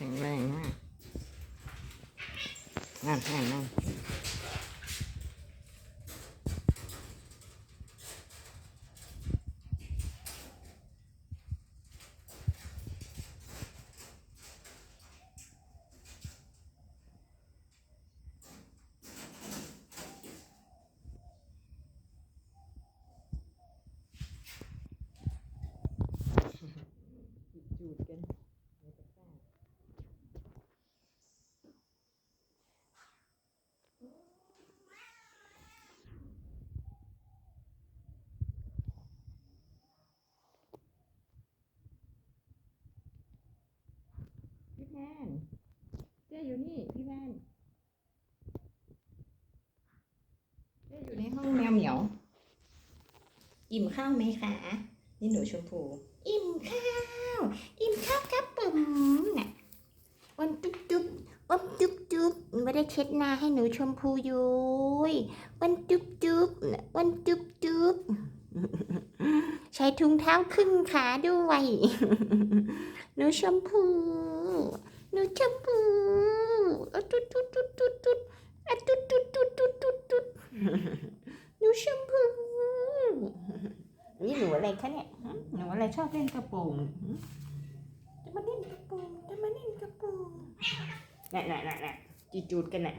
แข็งแรงมากนั่นนั่งนั่น แพนเจ๊อยู่นี่พี่แพนเจ๊อยู่ในห้องแมวเหมียว อิ่มข้าวไหมคะนี่หนูชมพู อิ่มข้าว อิ่มข้าวครับผมน่ะวันจุ๊บจุ๊บวันจุ๊บจุ๊บไม่ได้เช็ดหน้าให้หนูชมพูอยู่ยวันจุ๊บจุ๊บน่ะวันจุ๊บจุ๊บ ใช้ถุงเท้าขึ้นขาด้วยหนูชมพูหนูชมพูอะตุ๊ดตุ๊ดตุ๊ดตุ๊ดตุ๊ดอะตุ๊ดตุ๊ดตุ๊ดตุ๊ดตุ๊ดตุ๊ดหนูชมพูนี่หนูอะไรคะเนี่ยหนูอะไรชอบเล่นกระโปรงจะมาเล่นกระโปรงจะมาเล่นกระโปรงน่ะน่ะน่ะน่ะจีจูดกันน่ะ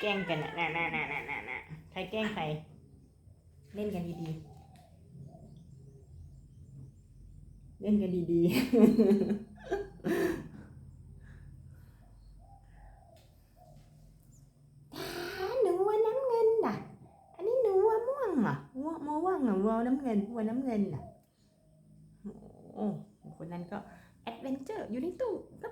แกล้งกันน่ะน่ะน่ะน่ะน่ะน่ะใครแกล้งใครเล่นกันดีๆ เล่นกันดีๆหนูว่าน้ำเงินน่ะอันนี้หนูว่าม่วงเหรอวัวม่วงเหรอวัวน้ำเงินวัวน้ำเงินน่ะโอ้คนนั้นก็แอดเวนเจอร์อยู่ในตู้กระปุก